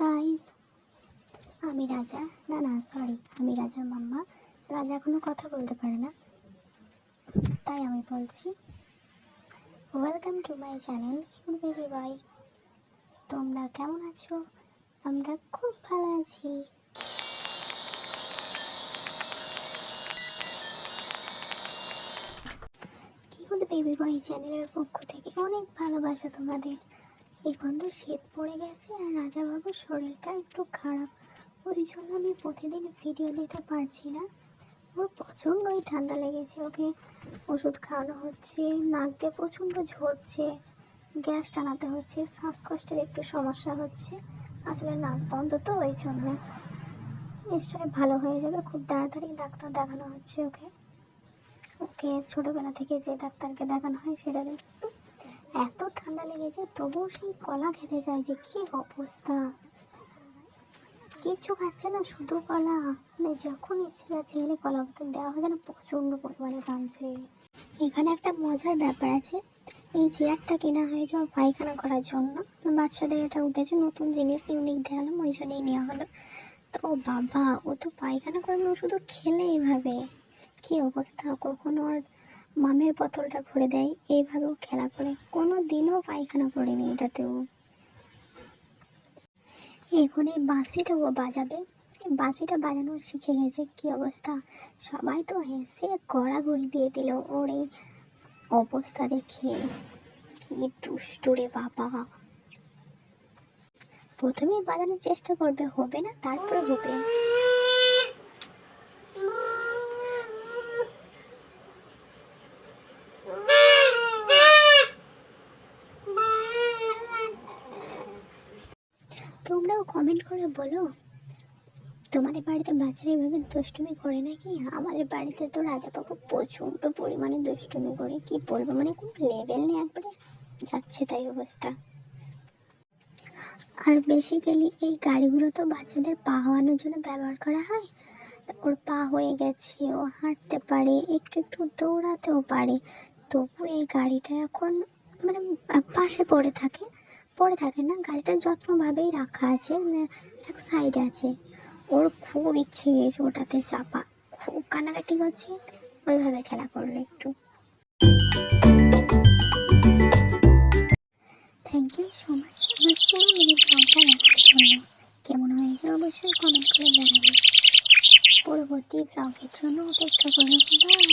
Guys আমি রাজা। না না সরি আমি রাজার মাম্মা। রাজা কোনো কথা বলতে পারে না। তাই আমি বলছি welcome to my channel cute baby bye তোমরা কেমন আছো? আমরা খুব ভালো আছি। কিউট বেবি বয় চ্যানেলের পক্ষ থেকে? অনেক ভালোবাসা তোমাদের। এখন তো শীত পড়ে গেছে আর রাজাবাবুর শরীরটা একটু খারাপ। ওই জন্য আমি প্রতিদিন ভিডিও দিতে পারছি না। ওর প্রচণ্ডই ঠান্ডা লেগেছে। ওকে ওষুধ খাওয়ানো হচ্ছে, নাক দিয়ে প্রচণ্ড ঝরছে, গ্যাস টানাতে হচ্ছে, শ্বাসকষ্টের একটু সমস্যা হচ্ছে। আসলে নাক বন্ধ তো, ওই জন্য নিশ্চয়ই ভালো হয়ে যাবে। খুব তাড়াতাড়ি ডাক্তার দেখানো হচ্ছে ওকে। ওকে ছোটোবেলা থেকে যে ডাক্তারকে দেখানো হয় সেটা এত লেগেছে তবুও সেই কলা খেতে চাই যে কী অবস্থা? কিচ্ছু খাচ্ছে না, শুধু কলা। মানে যখন ইচ্ছে যাচ্ছে গেলে কলা বোতল দেওয়া হয় যেন প্রচণ্ড পরিমাণে কাঁদছে এখানে একটা মজার ব্যাপার আছে। এই চেয়ারটা কেনা হয়েছে ওর পায়খানা করার জন্য। বাচ্চাদের এটা উঠেছে, নতুন জিনিস ইউনিক দেখালাম, ওই জন্যই নেওয়া হলো। তো ও বাবা, ও তো পায়খানা করে ও শুধু খেলে এইভাবে কি অবস্থা, কখনো ওর মামের বোতলটা ভরে দেয়। এইভাবেও খেলা করে। কোনো দিনও পায়খানা করেনি এটাতেও। এখন এই বাঁশিটা ও বাজাবে। বাঁশিটা বাজানো শিখে গেছে। কি অবস্থা? সবাই তো হেসে গড়াগড়ি দিয়ে দিল। ওর এই অবস্থা দেখে। কি দুষ্টু রে বাবা। প্রথমেই বাজানোর চেষ্টা করবে, হবে না? তারপরে হবে। তোমরাও কমেন্ট করে বলো। তোমাদের বাড়িতে বাচ্চারা এভাবে দুষ্টুমি করে নাকি? আমাদের বাড়িতে তো রাজা রাজাবাবু প্রচণ্ড পরিমাণে দুষ্টুমি করে। কি বলব? মানে কোনো লেভেল নেই একবারে। যাচ্ছে তাই অবস্থা। আর বেসিক্যালি এই গাড়িগুলো তো বাচ্চাদের পা হওয়ানোর জন্য ব্যবহার করা হয়। ওর পা হয়ে গেছে, ও হাঁটতে পারে, একটু একটু দৌড়াতেও পারে। তবু এই গাড়িটা এখন মানে পাশে পড়ে থাকে। পড়ে থাকে না গাড়িটা যত্নভাবেই রাখা আছে মানে এক সাইডে আছে। ওর খুব ইচ্ছে গিয়েছে ওটাতে চাপা। খুব কান্নাকাটি করছে, ওইভাবে খেলা করল একটু। থ্যাংক ইউ সো মাচ আমার পুরো ব্লগটা দেখার জন্য কেমন হয়েছে অবশ্যই কমেন্ট করে জানাবে। পরবর্তী ব্লগের জন্য অপেক্ষা করুন বাই